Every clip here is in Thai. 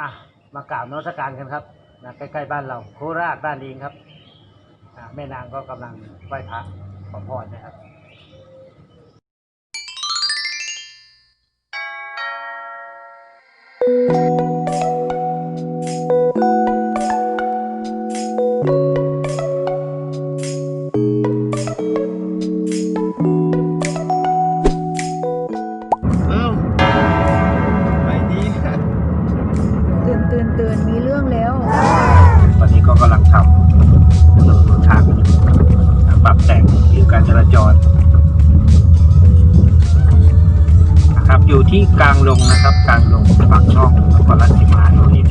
อะมากราบนมัสการกันครับนะใกล้ๆบ้านเราโคราชบ้านลิงครับอะแม่นางก็กำลังไหว้พระขอพรนะครับเอ้ ที่กลางลงนะครับกลางลงปากช่องนครราชสีมาโน่นนี่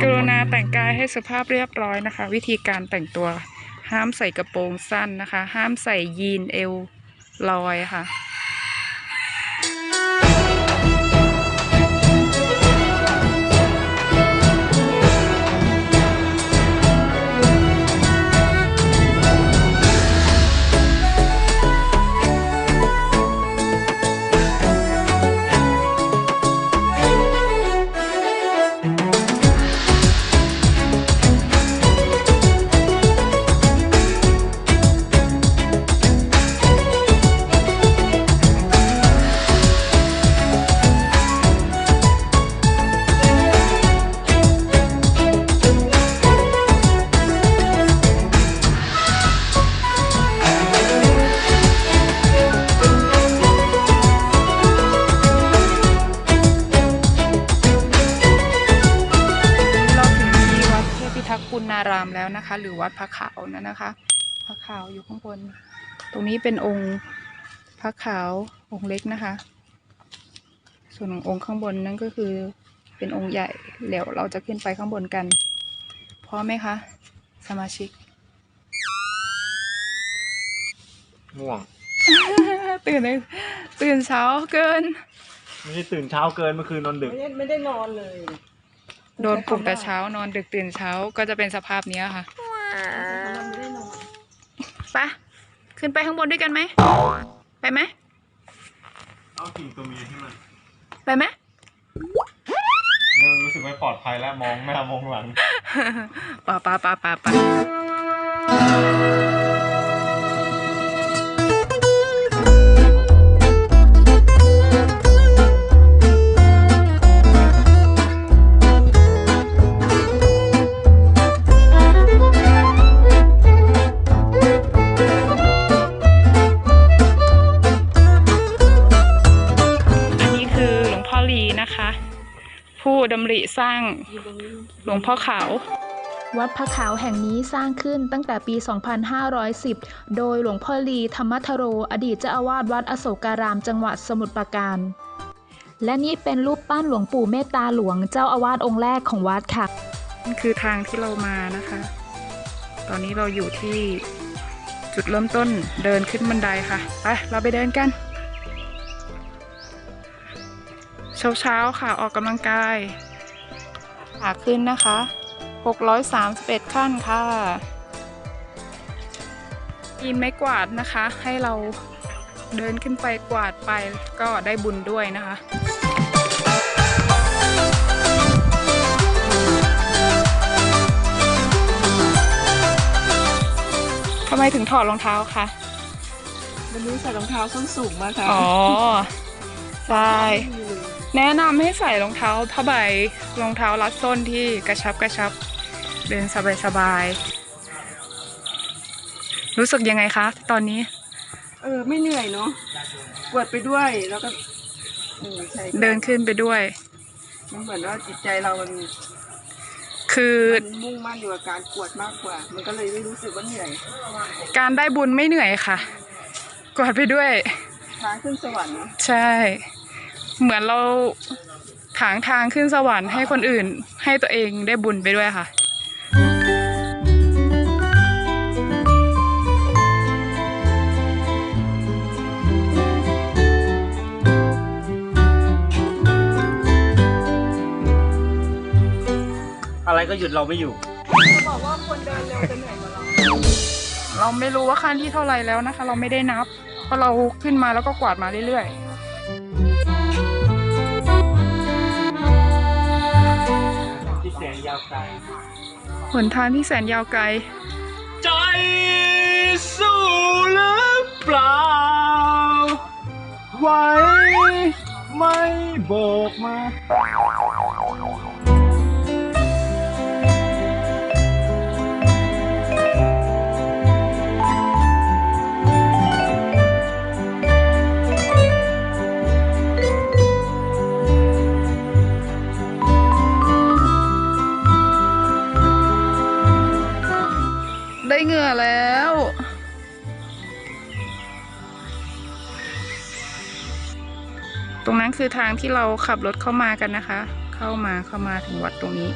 กรุณาแต่งกายให้สุภาพเรียบร้อยนะคะ วิธีการแต่งตัวห้ามใส่กระโปรงสั้นนะคะ ห้ามใส่ยีนเอวลอยค่ะารามแล้วนะคะ หรือวัดพระขาวนั่นนะคะ พระขาวอยู่ข้างบน ตรงนี้เป็นองค์พระขาวองค์เล็กนะคะ ส่วนขององค์ข้างบนนั่นก็คือเป็นองค์ใหญ่เดี๋ยวเราจะขึ้นไปข้างบนกันพร้อมไหมคะ สมาชิกง่วง ตื่นเลยตื่นเช้าเกิน ไม่ได้ตื่นเช้าเกินเมื่อคืนนอนดึก ไม่ได้ไม่ได้นอนเลย โดนปลุกแต่เช้านอนดึกตื่นเช้าก็จะเป็นสภาพเนี้ยค่ะไม่ได้นอนไปขึ้นไปข้างบนด้วยกันไหม ไปไหม เอากิ่งตัวเมียที่มันไปไหมเริ่มรู้สึกไม่ปลอดภัยแล้วมองหน้ามองหลัง ป่าป่าป่าป่าป่า ริสร้างหลวงพ่อขาว วัดพระขาวแห่งนี้สร้างขึ้นตั้งแต่ปี 2510 โดยหลวงพ่อลีธรรมทโร อดีตเจ้าอาวาสวัดอโศการามจังหวัดสมุทรปราการ และนี่เป็นรูปปั้นหลวงปู่เมตตาหลวงเจ้าอาวาสองค์แรกของวัดค่ะนี่คือทางที่เรามานะคะ ตอนนี้เราอยู่ที่จุดเริ่มต้นเดินขึ้นบันไดค่ะ ไป เราไปเดินกัน เช้าเช้าๆค่ะออกกำลังกาย ขาขึ้นนะคะ 631 ขั้นค่ะมีไม้กวาดนะคะ ให้เราเดินขึ้นไปกวาดไปก็ได้บุญด้วยนะคะทำไมถึงถอดรองเท้าคะวันนี้ใส่รองเท้าส้นสูงมาค่ะ อ๋อ ใช่ แนะนำให้ใส่รองเท้าผ้าใบรองเท้ารัดส้นที่กระชับกระชับ เดินสบายสบายๆ รู้สึกยังไงคะ ตอนนี้ เออ ไม่เหนื่อยเนาะปวดไปด้วยแล้วก็เออใช่เดินขึ้นไปด้วย มันเหมือนว่าจิตใจเรามันคือมันมุ่งมั่นอยู่กับการปวดมากกว่า มันก็เลยไม่รู้สึกว่าเหนื่อยการได้บุญไม่เหนื่อยค่ะ กวาดไปด้วย ทางขึ้นสวรรค์ใช่ เหมือนเราถางทางขึ้นสวรรค์ให้คนอื่น ให้ตัวเองได้บุญไปด้วยค่ะอะไรก็หยุดเราไม่อยู่จะบอกว่าคนเดินเร็วจะเหนื่อยกว่าเรา เราไม่รู้ว่าค่าที่เท่าไหร่แล้วนะคะ เราไม่ได้นับ เพราะเราขึ้นมาแล้วก็กวาดมาเรื่อยที่ หนทางที่แสนยาวไกล ใจสู้หรือเปล่าไว้ไม่โบกมา รงนั้นคือทางที่เราขับรถเข้ามากันนะคะ เข้ามาเข้ามาถึงวัดตรงนี้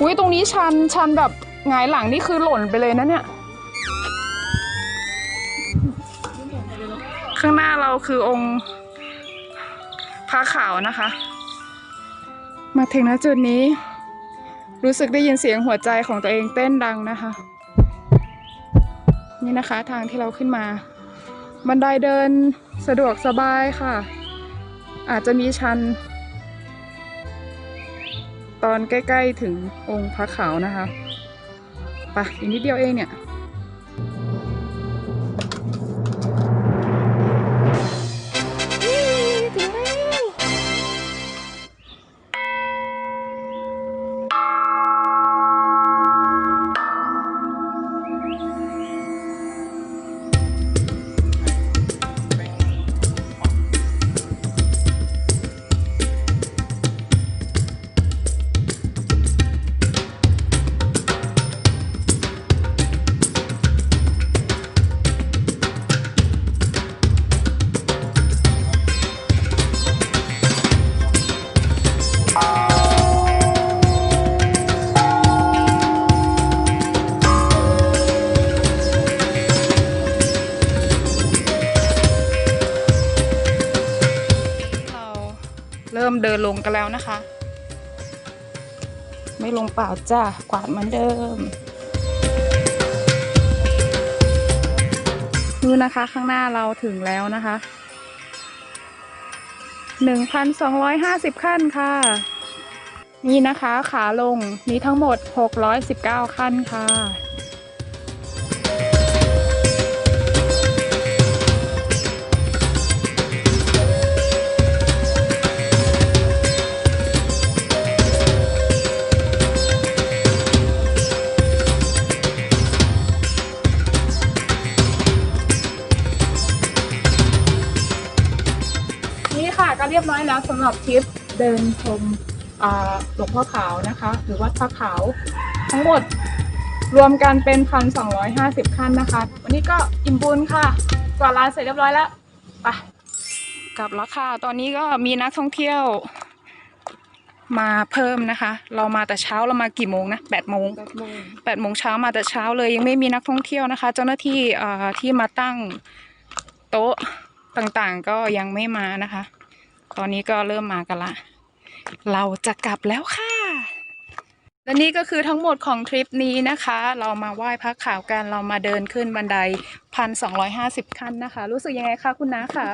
อุ้ยตรงนี้ชันชันแบบหงายหลังนี่คือหล่นไปเลยนะเนี่ย ข้างหน้าเราคือองค์พระขาวนะคะ มาถึงณจุดนี้ รู้สึกได้ยินเสียงหัวใจของตัวเองเต้นดังนะคะ นี่นะคะทางที่เราขึ้นมา บันไดเดินสะดวกสบายค่ะ อาจจะมีชัน ตอนใกล้ ๆ ถึงองค์พระขาวนะคะไปอีกนิดเดียวเองเนี่ย เริ่มเดินลงกันแล้วนะคะ ไม่ลงเปล่าจ้ากวาดเหมือนเดิมดูนะคะข้างหน้าเราถึงแล้วนะคะหนึ่งพันสองร้อยห้าสิบขั้นค่ะ นี่นะคะขาลงมีทั้งหมดหกร้อยสิบเก้าขั้นค่ะ บร้อยแล้วสำหรับทริปเดินชมหลวงพ่อขาวนะคะ หรือวัดพระขาวทั้งหมดรวมกันเป็นพันสองร้อยห้าสิบขั้นนะคะ วันนี้ก็อิ่มบุญค่ะกวาดลานเสร็จเรียบร้อยแล้วไปกลับแล้วค่ะ ตอนนี้ก็มีนักท่องเที่ยวมาเพิ่มนะคะ เรามาแต่เช้าเรามากี่โมงนะแปดโมงแปดโมงเช้ามาแต่เช้าเลยยังไม่มีนักท่องเที่ยวนะคะ เจ้าหน้าที่ที่มาตั้งโต๊ะต่างๆก็ยังไม่มานะคะ ตอนนี้ก็เริ่มมากันละ เราจะกลับแล้วค่ะ และนี่ก็คือทั้งหมดของทริปนี้นะคะ เรามาไหว้พระขาวกัน เรามาเดินขึ้นบันไดพันสองร้อยห้าสิบขั้นนะคะ รู้สึกยังไงคะคุณน้าคะ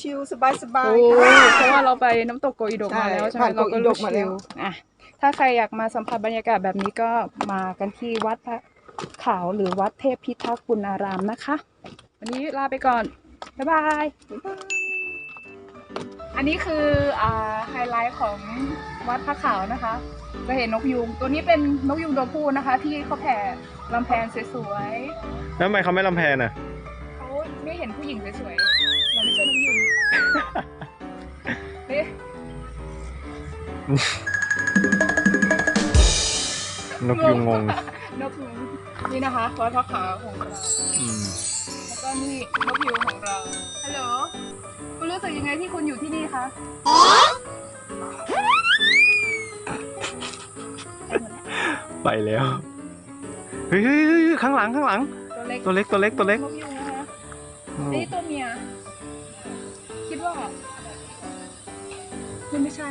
ชิวๆสบายๆโอ้ค่ะเพราะว่าเราไปน้ำตกโกอิโดกมาแล้วใช่ใช่ไหมผ่านเราก็โกอิโดกมาแล้วชิอะถ้าใครอยากมาสัมผัสบรรยากาศแบบนี้ก็มากันที่วัดพระขาวหรือวัดเทพพิทักษ์ปุณารามนะคะ วันนี้ลาไปก่อน บ๊ายบาย อันนี้คืออ่าไฮไลท์ของวัดพระขาวนะคะ จะเห็นนกยูงตัวนี้เป็นนกยูงตัวผู้นะคะ ที่เขาแผ่ลำแพนสวยแล้วทำไมเขาไม่ลำแพนอะ ๆเขาไม่เห็นผู้หญิงสวยๆเราไม่ใช่นกยูงเอ๊ะนกยูงงงนกยูงนี่นะคะวัดพระขาวของเรา อืม แล้วก็นี่นกยูงของเราฮัลโหลคุณ รู้สึกยังไงที่คุณอยู่ที่นี่คะไปแล้วเฮ้ยเฮ้ยเฮ้ยข้างหลังข้างหลัง ตัวเล็กตัวเล็กตัวเล็กตัวเล็กนกยูงนะคะโอ้นี่ตัวเมีย คิดว่านี่ไม่ใช่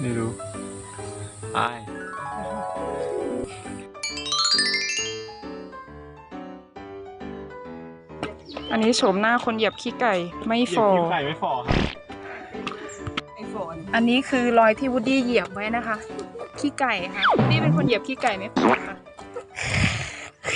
ไม่รู้ไป อันนี้โฉมหน้าคนเหยียบขี้ไก่ไม่ฟอไข่ไม่ฟอครับไอโฟนอันนี้คือรอยที่วูดดี้เหยียบไว้นะคะ ขี้ไก่ค่ะวูดดี้เป็นคนเหยียบขี้ไก่ไม่ฟอค่ะ